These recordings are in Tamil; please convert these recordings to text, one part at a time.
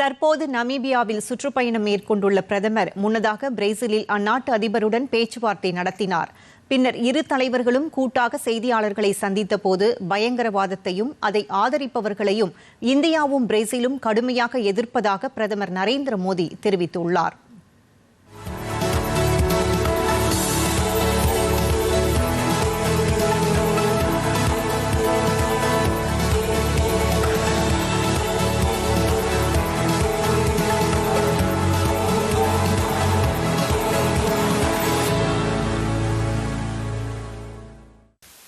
தற்போது நமீபியாவில் சுற்றுப்பயணம் மேற்கொண்டுள்ள பிரதமர் முன்னதாக பிரேசிலில் அந்நாட்டு அதிபருடன் பேச்சுவார்த்தை நடத்தினார். பின்னர் இரு தலைவர்களும் கூட்டாக செய்தியாளர்களை சந்தித்தபோது பயங்கரவாதத்தையும் அதை ஆதரிப்பவர்களையும் இந்தியாவும் பிரேசிலும் கடுமையாக எதிர்ப்பதாக பிரதமர் நரேந்திர மோடி தெரிவித்துள்ளார்.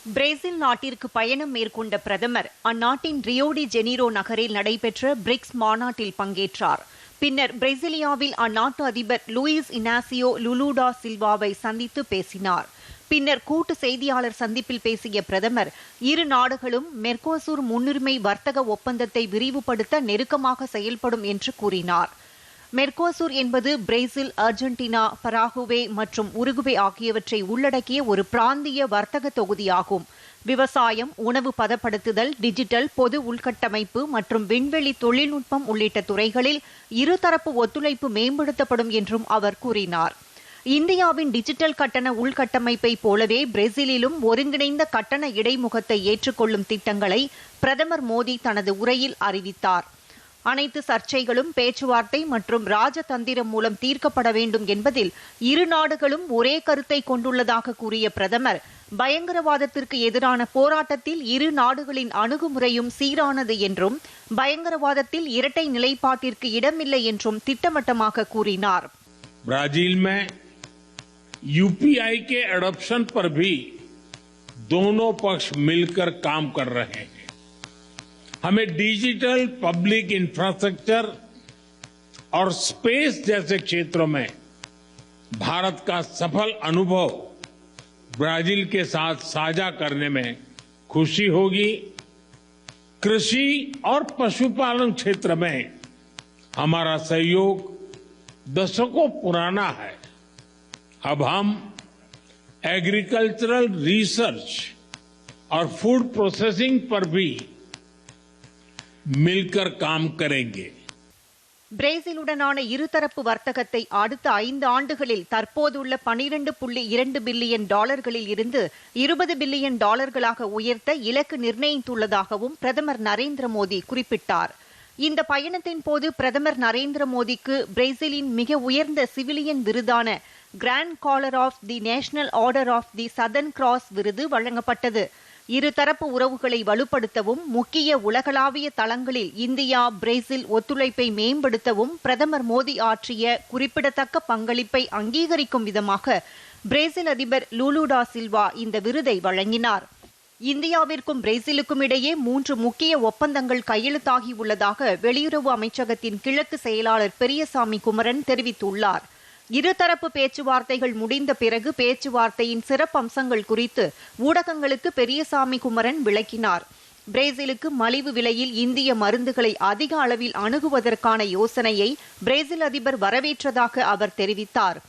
பிரேசில் நாட்டிற்கு பயணம் மேற்கொண்ட பிரதமர் அந்நாட்டின் ரியோடி ஜெனீரோ நகரில் நடைபெற்ற பிரிக்ஸ் மாநாட்டில் பங்கேற்றார். பின்னர் பிரேசிலியாவில் அந்நாட்டு அதிபர் லூயிஸ் இனாசியோ லுலுடா சில்வாவை சந்தித்து பேசினார். பின்னர் கூட்டு செய்தியாளர் சந்திப்பில் பேசிய பிரதமர் இரு நாடுகளும் மெர்கோசூர் முன்னுரிமை வர்த்தக ஒப்பந்தத்தை விரிவுபடுத்த நெருக்கமாக செயல்படும் என்று கூறினார். மெர்கோசூர் என்பது பிரேசில் அர்ஜென்டினா பராகுவே மற்றும் உருகுவே ஆகியவற்றை உள்ளடக்கிய ஒரு பிராந்திய வர்த்தக தொகுதியாகும். விவசாயம் உணவு பதப்படுத்துதல் டிஜிட்டல் பொது உள்கட்டமைப்பு மற்றும் விண்வெளி தொழில்நுட்பம் உள்ளிட்ட துறைகளில் இருதரப்பு ஒத்துழைப்பு மேம்படுத்தப்படும் என்றும் அவர் கூறினார். இந்தியாவின் டிஜிட்டல் கட்டண உள்கட்டமைப்பை போலவே பிரேசிலிலும் ஒருங்கிணைந்த கட்டண இடைமுகத்தை ஏற்றுக்கொள்ளும் திட்டங்களை பிரதமர் மோடி தனது உரையில் அறிவித்தார். அனைத்து சர்ச்சைகளும் பேச்சுவார்த்தை மற்றும் ராஜதந்திரம் மூலம் தீர்க்கப்பட வேண்டும் என்பதில் இரு நாடுகளும் ஒரே கருத்தை கொண்டுள்ளதாக கூறிய பிரதமர் பயங்கரவாதத்திற்கு எதிரான போராட்டத்தில் இரு நாடுகளின் அணுகுமுறையும் சீரானது என்றும் பயங்கரவாதத்தில் இரட்டை நிலைப்பாட்டிற்கு இடமில்லை என்றும் திட்டவட்டமாக கூறினார் ब्राजील में यूपीआई के एडॉप्शन पर भी दोनों पक्ष मिलकर काम कर रहे हैं हमें डिजिटल पब्लिक इंफ्रास्ट्रक्चर और स्पेस जैसे क्षेत्रों में भारत का सफल अनुभव ब्राज़ील के साथ साझा करने में खुशी होगी। कृषि और पशुपालन क्षेत्र में हमारा सहयोग दशकों पुराना है। अब हम एग्रीकल्चरल रिसर्च और फ़ूड प्रोसेसिंग पर भी மில்கர் காம் கரேங்கே பிரேசிலுடனான இருதரப்பு வர்த்தகத்தை அடுத்த ஐந்து ஆண்டுகளில் தற்போதுள்ள பனிரெண்டு புள்ளி இரண்டு பில்லியன் டாலர்களில் இருந்து இருபது பில்லியன் டாலர்களாக உயர்த்த இலக்கு நிர்ணயித்துள்ளதாகவும் பிரதமர் நரேந்திர மோடி குறிப்பிட்டார். இந்த பயணத்தின் போது பிரதமர் நரேந்திர மோடிக்கு பிரேசிலின் மிக உயர்ந்த சிவிலியன் விருதான Grand Collar of the National Order of the Southern Cross விருது வழங்கப்பட்டது. இருதரப்பு உறவுகளை வலுப்படுத்தவும் முக்கிய உலகளாவிய தளங்களில் இந்தியா பிரேசில் ஒத்துழைப்பை மேம்படுத்தவும் பிரதமர் மோடி ஆற்றிய குறிப்பிடத்தக்க பங்களிப்பை அங்கீகரிக்கும் விதமாக பிரேசில் அதிபர் லூலுடா சில்வா இந்த விருதை வழங்கினார். இந்தியாவிற்கும் பிரேசிலுக்கும் இடையே மூன்று முக்கிய ஒப்பந்தங்கள் கையெழுத்தாகியுள்ளதாக வெளியுறவு அமைச்சகத்தின் கிழக்கு செயலாளர் பெரியசாமி குமரன் தெரிவித்துள்ளார். இருதரப்பு பேச்சுவார்த்தைகள் முடிந்த பிறகு பேச்சுவார்த்தையின் சிறப்பம்சங்கள் குறித்து ஊடகங்களுக்கு பெரியசாமி குமரன் விளக்கினார். பிரேசிலுக்கு மலிவு விலையில் இந்திய மருந்துகளை அதிக அளவில் அணுகுவதற்கான யோசனையை பிரேசில் அதிபர் வரவேற்றதாக அவர் தெரிவித்தார்.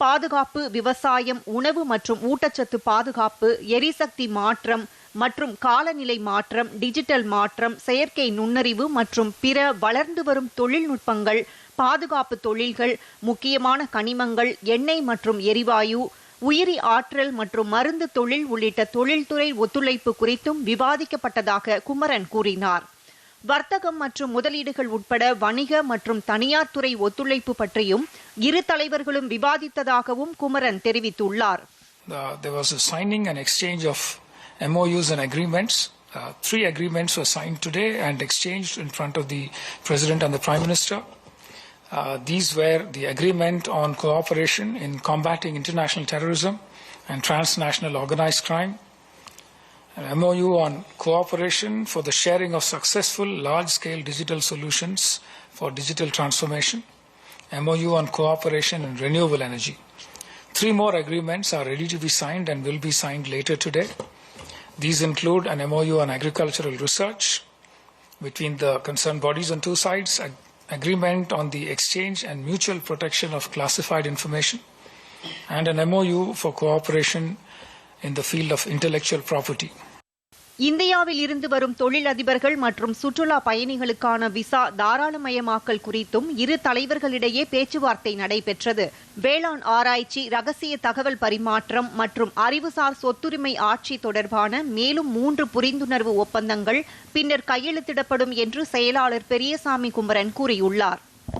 பாதுகாப்பு விவசாயம் உணவு மற்றும் ஊட்டச்சத்து பாதுகாப்பு எரிசக்தி மாற்றம் மற்றும் காலநிலை மாற்றம் டிஜிட்டல் மாற்றம் செயற்கை நுண்ணறிவு மற்றும் பிற வளர்ந்து வரும் தொழில்நுட்பங்கள் பாதுகாப்பு தொழில்கள் முக்கியமான கனிமங்கள் எண்ணெய் மற்றும் எரிவாயு உயிரி ஆற்றல் மற்றும் மருந்து தொழில் உள்ளிட்ட தொழில்துறை ஒத்துழைப்பு குறித்தும் விவாதிக்கப்பட்டதாக குமரன் கூறினார் வர்த்தகம் மற்றும் முதலீடுகள் உட்பட வணிக மற்றும் தனியார் துறை ஒத்துழைப்பு பற்றியும் இரு தலைவர்களும் விவாதித்ததாகவும் குமரன் தெரிவித்துள்ளார் Uh, there was a signing and exchange of MOUs and agreements. Uh, three agreements were signed today and exchanged in front of the President and the Prime Minister. Uh, these were the agreement on cooperation in combating international terrorism and transnational organized crime, an MOU on cooperation for the sharing of successful large scale digital solutions for digital transformation, MOU on cooperation in renewable energy. Three more agreements are ready to be signed and will be signed later today. These include an MOU on agricultural research between the concerned bodies on two sides, agreement on the exchange and mutual protection of classified information, and an MOU for cooperation in the field of intellectual property. இந்தியாவில் இருந்து வரும் தொழிலதிபர்கள் மற்றும் சுற்றுலா பயணிகளுக்கான விசா தாராளமயமாக்கல் குறித்தும் இரு தலைவர்களிடையே பேச்சுவார்த்தை நடைபெற்றது. வேளாண் ஆராய்ச்சி ரகசிய தகவல் பரிமாற்றம் மற்றும் அறிவுசார் சொத்துரிமை ஆட்சி தொடர்பான மேலும் மூன்று புரிந்துணர்வு ஒப்பந்தங்கள் பின்னர் கையெழுத்திடப்படும் என்று செயலாளர் பெரியசாமி குமரன் கூறியுள்ளார்.